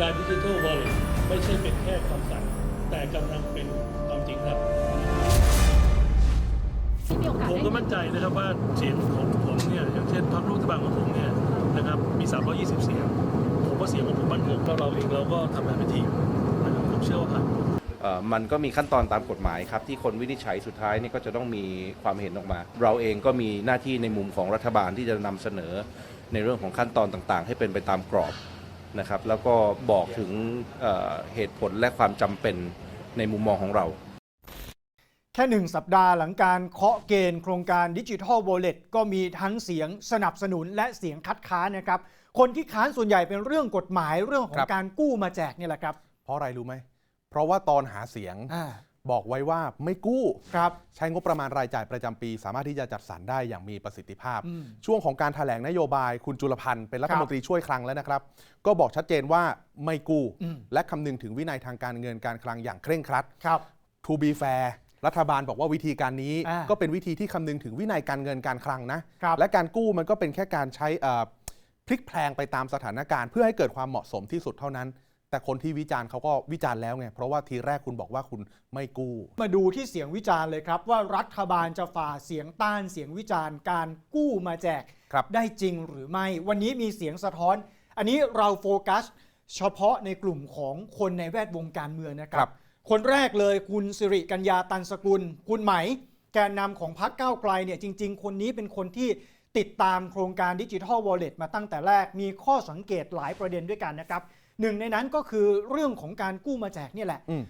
การดิจิทัลวอลเล็ตไม่ใช่เป็นแค่คำสั่ง แต่กำลังเป็นความจริงครับที่มีโอกาสผมได้ก็มั่นใจนะครับว่าเสียงของผมเนี่ยอย่างเช่นพรรครัฐบาลของผมเนี่ยนะครับมี 320 เสียง ผมว่าเสียงของผมมั่นคงแล้วเราเองเราก็ทำงานเป็นทีมนะครับผมเชื่อว่าผ่านเอ่อมันก็มีขั้นตอนตามกฎหมายครับ ที่คนวินิจฉัยสุดท้ายนี่ก็จะต้องมีความเห็นออกมา เราเองก็มีหน้าที่ในมุมของรัฐบาลที่จะนำเสนอในเรื่องของขั้นตอนต่างๆ ให้เป็นไปตามกรอบ นะครับ แล้วก็บอกถึงเอ่อเหตุผลและความจำเป็นในมุมมองของเรา แค่หนึ่งสัปดาห์หลังการเคาะเกณฑ์โครงการดิจิทัลโ a เล็ตก็มีทั้งเสียงสนับสนุนและเสียงคัดค้านนะครับ คนที่ค้านส่วนใหญ่เป็นเรื่องกฎหมายเรื่องขอครังบการกู้มาแจกนี่แหละครับ เพราะอะไรรู้ไหม เพราะว่าตอนหาเสียง อ่า บอกไว้ว่าไม่กู้ครับใช้งบประมาณรายจ่ายประจำปี สามารถที่จะจัดสรรได้อย่างมีประสิทธิภาพอืมช่วงของการถแถลงนโยบายคุณจุลพันธ์เป็นรัคฐรับมนตรีช่วยคลังแล้วนะครับ ก็บอกชัดเจนว่าไม่กู้อืมและคำนึงถึงวินัยทางการเงินการคลังอย่างเคร่งครัดครับ to be fair รัฐบาลบอกว่าวิธีการนี้อ่าก็เป็นวิธีที่คำนึงถึงวินัยการเงินการคลังนะครับและการกู้มันก็เป็นแค่การใช้เอ่อพลิกแพลงไปตามสถานการณ์ เพื่อให้เกิดความเหมาะสมที่สุดเท่านั้น แต่คนที่วิจารณ์เขาก็วิจารณ์แล้วไง เพราะว่าทีแรกคุณบอกว่าคุณไม่กู้ มาดูที่เสียงวิจารณ์เลยครับ ว่ารัฐบาลจะฝ่าเสียงต้านเสียงวิจารณ์การกู้มาแจกครับได้จริงหรือไม่ วันนี้มีเสียงสะท้อน อันนี้เราโฟกัส เฉพาะในกลุ่มของคนในแวดวงการเมืองนะครับคนแรกเลยคุณสิริกัญญาตันสกุล คุณไหม แกนนำของพรรคก้าวไกลเนี่ยจริง ๆ คนนี้เป็นคนที่ติดตามโครงการดิจิทัลวอลเล็ตมาตั้งแต่แรกมีข้อสังเกตหลายประเด็นด้วยกันนะครับ หนึ่งในนั้นก็คือเรื่องของการกู้มาแจกเนี่ยแหละอืม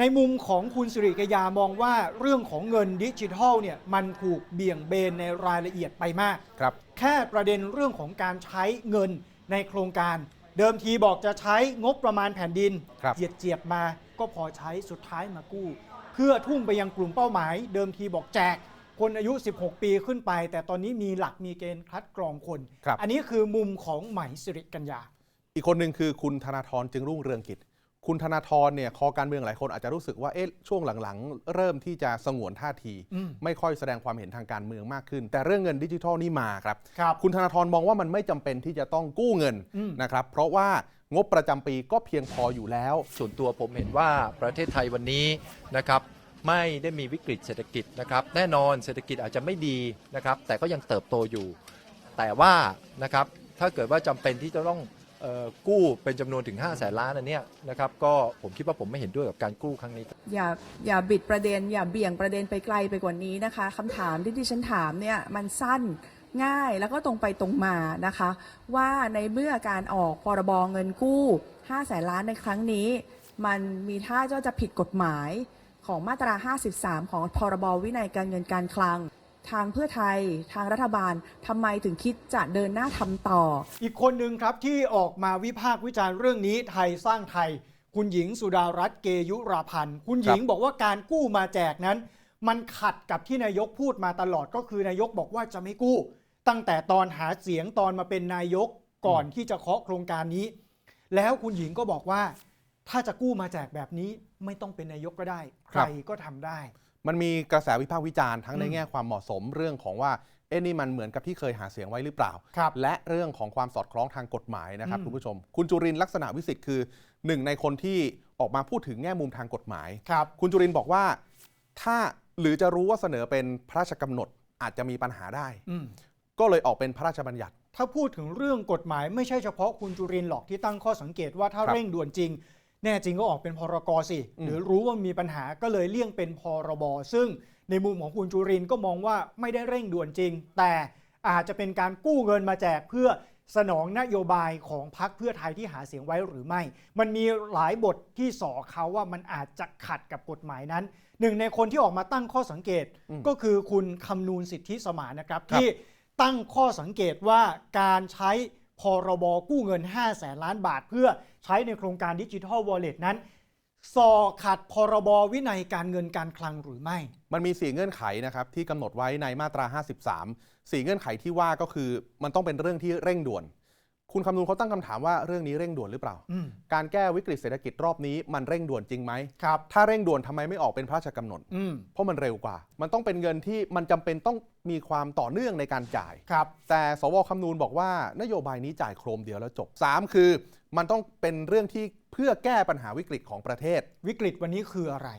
ในมุมของคุณสิริกยามองว่าเรื่องของเงินดิจิทัลเนี่ยมันถูกเบี่ยงเบนในรายละเอียดไปมากครับ แค่ประเด็นเรื่องของการใช้เงินในโครงการ เดิมทีบอกจะใช้งบประมาณแผ่นดินครับเจียดเจียบๆมาก็พอใช้สุดท้ายมากู้ เพื่อทุ่มไปยังกลุ่มเป้าหมาย เดิมทีบอกแจก คนอายุ 16 ปีขึ้นไป แต่ตอนนี้มีหลักมีเกณฑ์คัดกรองคน ครับ อันนี้คือมุมของไหมสิริกัญญา อีกคนหนึ่งคือคุณธนาธรจึงรุ่งเรืองกิจ คุณธนาธรเนี่ยคอการเมืองหลายคนอาจจะรู้สึกว่าเอ๊ะช่วงหลังๆ เริ่มที่จะสงวนท่าทีอืมไม่ค่อยแสดงความเห็นทางการเมืองมากขึ้น แต่เรื่องเงินดิจิทัลนี่มาครับครับ คุณธนาธรมองว่ามันไม่จำเป็นที่จะต้องกู้เงินอืม นะครับเพราะว่างบประจำปีก็เพียงพออยู่แล้ว ส่วนตัวผมเห็นว่าประเทศไทยวันนี้นะครับไม่ได้มีวิกฤตเศรษฐกิจนะครับแน่นอนเศรษฐกิจอาจจะไม่ดีนะครับแต่ก็ยังเติบโตอยู่ แต่ว่านะครับถ้าเกิดว่าจำเป็นที่จะต้อง เอ่อกู้เป็นจำนวนถึง 5 0 0แสนล้านอันเนี้ยนะครับก็ผมคิดว่าผมไม่เห็นด้วยกับการกู้ครั้งนี้ อย่าอย่าบิดประเด็น อย่าเบี่ยงประเด็นไปไกลไปกว่านี้นะคะคำถามที่ดิฉันถามเนี่ยมันสั้นง่ายแล้วก็ตรงไปตรงมานะคะ ว่าในเมื่อการออกพรบเงินกู้5แสนล้านในครั้งนี้ มันมีท่าจะจะผิดกฎหมายของมาตรา 53 ของพรบวินัยการเงินการคลัง ทางเพื่อไทยทางรัฐบาลทำไมถึงคิดจะเดินหน้าทำต่อ อีกคนหนึ่งครับที่ออกมาวิพากษ์วิจารณ์เรื่องนี้ไทยสร้างไทย คุณหญิงสุดารัตน์เกยุราพันธ์ คุณหญิงบอกว่าการกู้มาแจกนั้น มันขัดกับที่นายกพูดมาตลอดก็คือนายกบอกว่าจะไม่กู้ ตั้งแต่ตอนหาเสียงตอนมาเป็นนายกก่อนที่จะเคาะโครงการนี้ แล้วคุณหญิงก็บอกว่า ถ้าจะกู้มาแจกแบบนี้ไม่ต้องเป็นนายกก็ได้ ใคครัรบก็ทำได้ มันมีกระแสวิพากษ์วิจารณ์ทั้งในอืมแง่ความเหมาะสมเรื่องของว่าเอ๊ะนี่มันเหมือนกับที่เคยหาเสียงไว้หรือเปล่า ครับและเรื่องของความสอดคล้องทางกฎหมายนะครับอืม คุณผู้ชม คุณจุรินทร์ลักษณะวิสิทธิ์คือหนึ่งในคนที่ออกมาพูดถึงแง่มุมทางกฎหมาย ครับ คุณจุรินทร์บอกว่าถ้าหรือจะรู้ว่าเสนอเป็นพระราชกำหนดอาจจะมีปัญหาได้ อืม ก็เลยออกเป็นพระราชบัญญัติ ถ้าพูดถึงเรื่องกฎหมายไม่ใช่เฉพาะคุณจุรินทร์หรอกที่ตั้งข้อสังเกตว่าถ้าครับเร่งด่วนจริง แน่จริงก็ออกเป็นพรกสิอืมหรือรู้ว่ามีปัญหาก็เลยเลี่ยงเป็นพรบ ซึ่งในมุมของคุณจุรินทร์ก็มองว่าไม่ได้เร่งด่วนจริง แต่อาจจะเป็นการกู้เงินมาแจกเพื่อสนองนโยบายของพรรคเพื่อไทยที่หาเสียงไว้หรือไม่ มันมีหลายบทที่สอเขาว่ามันอาจจะขัดกับกฎหมายนั้น หนึ่งในคนที่ออกมาตั้งข้อสังเกตอืมก็คือคุณคำนูนสิทธิสมานนะครับครับ ที่ตั้งข้อสังเกตว่าการใช้ พรบกู้เงิน 5 แสนล้านบาท เพื่อใช้ในโครงการดิจิทัลวอลเล็ตนั้นสอขัดพรบวินัยการเงินการคลังหรือไม่ มันมีสี่เงื่อนไขนะครับที่กำหนดไว้ในมาตรา 53สี่เงื่อนไขที่ว่าก็คือมันต้องเป็นเรื่องที่เร่งด่วน คุณคำนูนเขาตั้งคำถามว่าเรื่องนี้เร่งด่วนหรือเปล่าอืมการแก้วิกฤตเศรษฐกิจรอบนี้มันเร่งด่วนจริงไหมครับถ้าเร่งด่วนทำไมไม่ออกเป็นพระราชกำหนดอืมเพราะมันเร็วกว่า มันต้องเป็นเงินที่มันจำเป็นต้อง มีความต่อเนื่องในการจ่าย ครับ แต่สวคำนูนบอกว่านโยบายนี้จ่ายโครมเดียวแล้วจบ 3 คือ มันต้องเป็นเรื่องที่เพื่อแก้ปัญหาวิกฤตของประเทศ วิกฤตวันนี้คืออะไร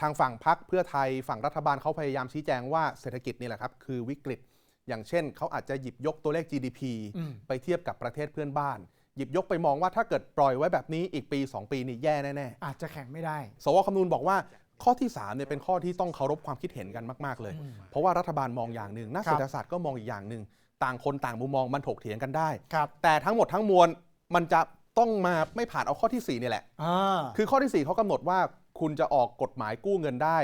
ทางฝั่งพักเพื่อไทยฝั่งรัฐบาลเขาพยายามชี้แจงว่าเศรษฐกิจนี่แหละครับ คือวิกฤต อย่างเช่นเขาอาจจะหยิบยกตัวเลข GDP อืม ไปเทียบกับประเทศเพื่อนบ้าน หยิบยกไปมองว่าถ้าเกิดปล่อยไว้แบบนี้อีกปี 2 ปีนี่แย่แน่อาจจะแข่งไม่ได้ ๆสวคำนูนบอกว่า ข้อที่3เนี่ยเป็นข้อที่ต้องเคารพความคิดเห็นกันมาก ๆ เลยอืมเพราะว่ารัฐบาลมองอย่างหนึ่งนักครับเศรษฐศาสตร์ก็มองอีกอย่างหนึ่งต่างคนต่างมุมมองมันถกเถียงกันได้ครับแต่ทั้งหมดทั้งมวลมันจะต้องมาไม่ผ่านเอาข้อที่4นี่แหละอ่าคือข้อที่4เขากำหนดว่าคุณจะออกกฎหมายกู้เงินได้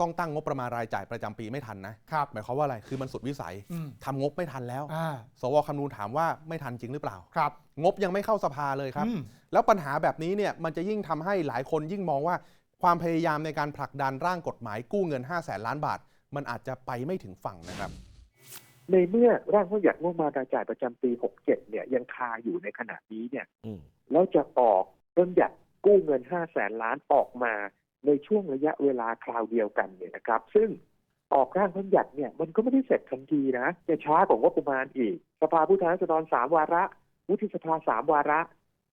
ต้องตั้งงบประมาณรายจ่ายประจำปีไม่ทันนะครับหมายความว่าอะไรคือมันสุดวิสัยอืมทำงบไม่ทันแล้วอ่าสวคำนูนถามว่าไม่ทันจริงหรือเปล่าครับ งบยังไม่เข้าสภาเลยครับอืมแล้วปัญหาแบบนี้เนี่ยมันจะยิ่งทำให้หลายคนยิ่งมองว่า ความพยายามในการผลักดันร่างกฎหมายกู้เงิน 5 0 0แสนล้านบาท มันอาจจะไปไม่ถึงฝั่งนะครับ ในเมื่อร่างพระบัญญัติงบประมาณรายจ่ายประจำปี 67 เนี่ยยังคาอยู่ในขณะนี้เนี่ยอืมแล้วจะออกพระบัญญัติกู้เงิน5แสนล้านออกมาในช่วงระยะเวลาคราวเดียวกันเนี่ยนะครับ ซึ่งออกร่างพระบัญญัติเนี่ยมันก็ไม่ได้เสร็จทันทีนะจะช้ากว่างบประมาณอีก สภาผู้แทนราษฎรสามวาระวุฒิสภาสามวาระ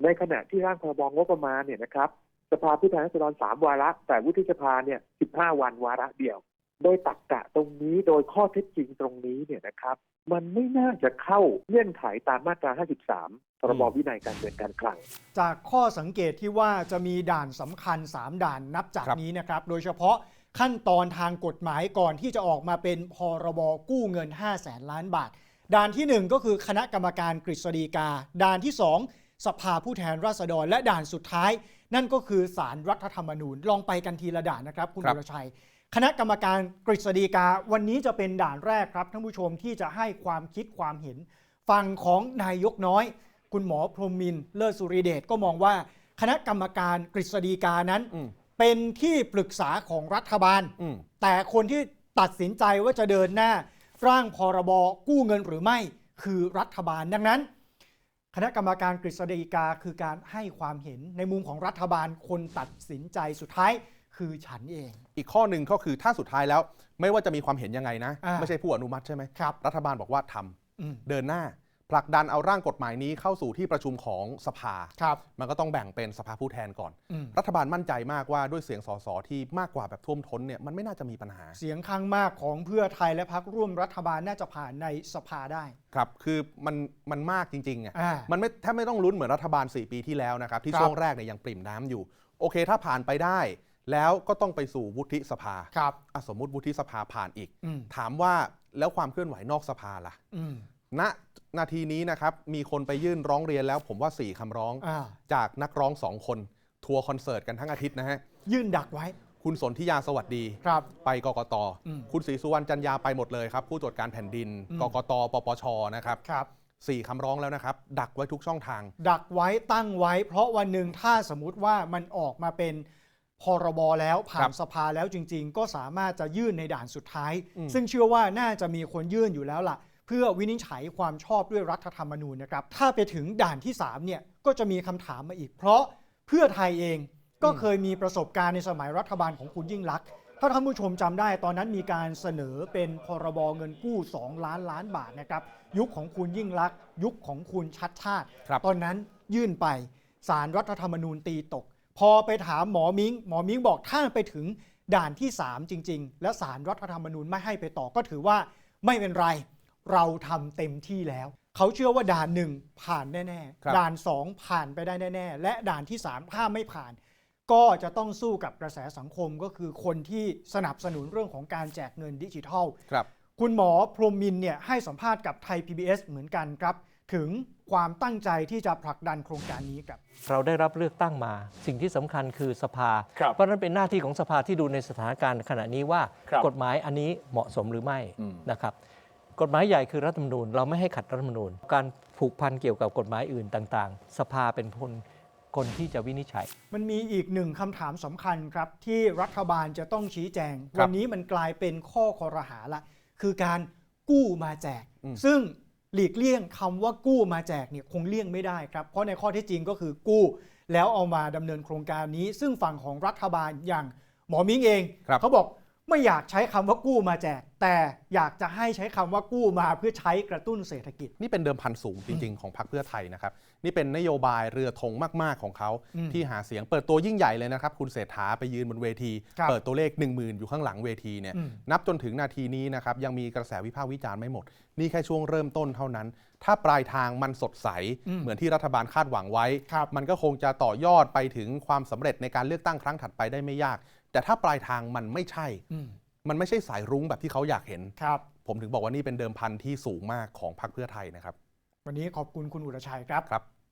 ในขณะที่ร่างพรบงบประมาณเนี่ยนะครับ สภาผู้แทนราษฎรสามวาระ แต่วุฒิสภาเนี่ย15วันวาระเดียว โดยตักกะตรงนี้โดยข้อเท็จจริงตรงนี้เนี่ยนะครับ มันไม่น่าจะเข้าเงื่อนไขตามมาตรา 53พรบวินัยการเงินการคลัง จากข้อสังเกตที่ว่าจะมีด่านสำคัญ 3 ด่านนับจากนี้นะครับ โดยเฉพาะขั้นตอนทางกฎหมายก่อนที่จะออกมาเป็นพรบกู้เงิน 5 0 0แสนล้านบาท ด่านทีหนึ่1 ก็คือคณะกรรมการกฤษฎีกา ด่านที่ 2 สภาผู้แทนราษฎรและด่านสุดท้าย นั่นก็คือสารรัฐธรรมนูญ ลองไปกันทีละด่านนะครับ คุณครับุบ รชัย คณะกรรมการกฤษฎีกาวันนี้จะเป็นด่านแรกครับท่านผู้ชมที่จะให้ความคิดความเห็น ฝั่งของนายกน้อย คุณหมอพรหมมินทร์เลิศสุริเดชก็มองว่า คณะกรรมการกฤษฎีกานั้น อืมเป็นที่ปรึกษาของรัฐบาล อืม แต่คนที่ตัดสินใจว่าจะเดินหน้า ร่างพรบกู้เงินหรือไม่ คือรัฐบาลดังนั้น คณะกรรมการกฤษฎีกาคือการให้ความเห็นในมุมของรัฐบาลคนตัดสินใจสุดท้ายคือฉันเอง อีกข้อหนึ่งก็คือถ้าสุดท้ายแล้ว ไม่ว่าจะมีความเห็นยังไงนะ อ่าไม่ใช่ผู้อนุมัติใช่ไหม ครับ รัฐบาลบอกว่าทำอืม เดินหน้า ผลักดันเอาร่างกฎหมายนี้เข้าสู่ที่ประชุมของสภา ครับ มันก็ต้องแบ่งเป็นสภาผู้แทนก่อน อืม รัฐบาลมั่นใจมากว่าด้วยเสียงสสที่มากกว่าแบบท่วมท้นเนี่ยมันไม่น่าจะมีปัญหา เสียงข้างมากของเพื่อไทยและพักร่วมรัฐบาลน่าจะผ่านในสภาได้ครับ คือมันมันมากจริงๆอะ อ่า มันไม่แทบไม่ต้องลุ้นเหมือนรัฐบาล 4 ปีที่แล้วนะครับ ที่ครับ ช่วงแรกเนี่ยยังปริ่มน้ำอยู่ โอเคถ้าผ่านไปได้ แล้วก็ต้องไปสู่วุฒิสภาครับ อะสมมุติวุฒิสภาผ่านอีก อืมถามว่าแล้วความเคลื่อนไหวนอกสภาล่ะ อืม ณนาทีนี้นะครับมีคนไปยื่นร้องเรียนแล้ว ผมว่า 4คำร้องอ่า จากนักร้องสองคนทัวร์คอนเสิร์ตกันทั้งอาทิตย์นะฮะยื่นดักไว้คุณสนธิยาสวัสดี ครับ ไปกกต อืม คุณศรีสุวรรณจันยาไปหมดเลยครับ ผู้ตรวจการแผ่นดินอืมกกต ปปชนะครับครับ สี่คำร้องแล้วนะครับ ดักไว้ทุกช่องทาง ดักไว้ตั้งไว้ เพราะวันหนึ่งถ้าสมมุติว่ามันออกมาเป็นพรบแล้วผ่าครันบสภาแล้วจริง ๆ ก็สามารถจะยื่นในด่านสุดท้าย อืม ซึ่งเชื่อว่าน่าจะมีคนยื่นอยู่แล้วล่ะเพื่อวินิจฉัยความชอบด้วยรัฐธรรมนูญนะครับ ถ้าไปถึงด่านที่3เนี่ยก็จะมีคำถามมาอีก เพราะเพื่อไทยเองก็เคยมีประสบการณ์ในสมัยรัฐบาลของคุณยิ่งลักษณ์ถ้าท่านผู้ชมจำได้ตอนนั้นมีการเสนอเป็นพรบเงินกู้ 2 ล้านล้านบาทนะครับ ยุคของคุณยิ่งลักษณ์ยุคของคุณชัดชาติ ครับ ตอนนั้นยื่นไปสารรัฐธรรมนูญตีตก พอไปถามหมอมิง้งหมอมิ้งบอกถ้าไปถึงด่านที่ 3 จริง ๆ แล้วสารรัฐธรรมนูญไม่ให้ไปต่อก็ถือว่าไม่เป็นไร เราทำเต็มที่แล้ว เขาเชื่อว่าด่านหนึ่งผ่านแน่ครับๆด่าน2ผ่านไปได้แน่ๆ และด่านที่3ถ้าไม่ผ่าน ก็จะต้องสู้กับกระแสสังคมก็คือคนที่สนับสนุนเรื่องของการแจกเงินดิจิทัลครับคุณหมอพรหมมินทร์เนี่ยให้สัมภาษณ์กับไทย PBS เหมือนกันครับ ถึงความตั้งใจที่จะผลักดันโครงการนี้ครับ เราได้รับเลือกตั้งมา สิ่งที่สำคัญคือสภาครับเพราะฉะนั้นเป็นหน้าที่ของสภาที่ดูในสถานการณ์ขณะนี้ว่าครับกฎหมายอันนี้เหมาะสมหรือไม่อืมนะครับ กฎหมายใหญ่คือรัฐธรรมนูญเราไม่ให้ขัดรัฐธรรมนูญ การผูกพันเกี่ยวกับกฎหมายอื่นต่างๆ สภาเป็นคนคนที่จะวินิจฉัย มันมีอีกหนึ่งคำถามสำคัญครับ ที่รัฐบาลจะต้องชี้แจงครับวันนี้มันกลายเป็นข้อคอรหาละ คือการกู้มาแจกอืมซึ่งหลีกเลี่ยงคำว่ากู้มาแจกเนี่ยคงเลี่ยงไม่ได้ครับ เพราะในข้อเท็จจริงก็คือกู้ แล้วเอามาดำเนินโครงการนี้ ซึ่งฝั่งของรัฐบาลอย่างหมอมิ้งเองครับเขาบอก ไม่อยากใช้คำว่ากู้มาแจก แต่อยากจะให้ใช้คำว่ากู้มาเพื่อใช้กระตุ้นเศรษฐกิจ นี่เป็นเดิมพันสูงจริง ๆ ของพรรคเพื่อไทยนะครับ นี่เป็นนโยบายเรือธงมากๆของเขาอืมที่หาเสียงเปิดตัวยิ่งใหญ่เลยนะครับ คุณเศรษฐาไปยืนบนเวทีครับเปิดตัวเลข 1 0,000 อยู่ข้างหลังเวทีเนี่ยอืมนับจนถึงนาทีนี้นะครับยังมีกระแสวิพากษ์วิจารณ์ไม่หมด นี่แค่ช่วงเริ่มต้นเท่านั้น ถ้าปลายทางมันสดใสอืมเหมือนที่รัฐบาลคาดหวังไว้ครับมันก็คงจะต่อยอดไปถึงความสำเร็จในการเลือกตั้งครั้งถัดไปได้ไม่ยาก แต่ถ้าปลายทางมันไม่ใช่อืมมันไม่ใช่สายรุ้งแบบที่เขาอยากเห็น ครับ ผมถึงบอกว่านี่เป็นเดิมพันที่สูงมากของพรรคเพื่อไทยนะครับ วันนี้ขอบคุณคุณอุรชัยครับ ครับ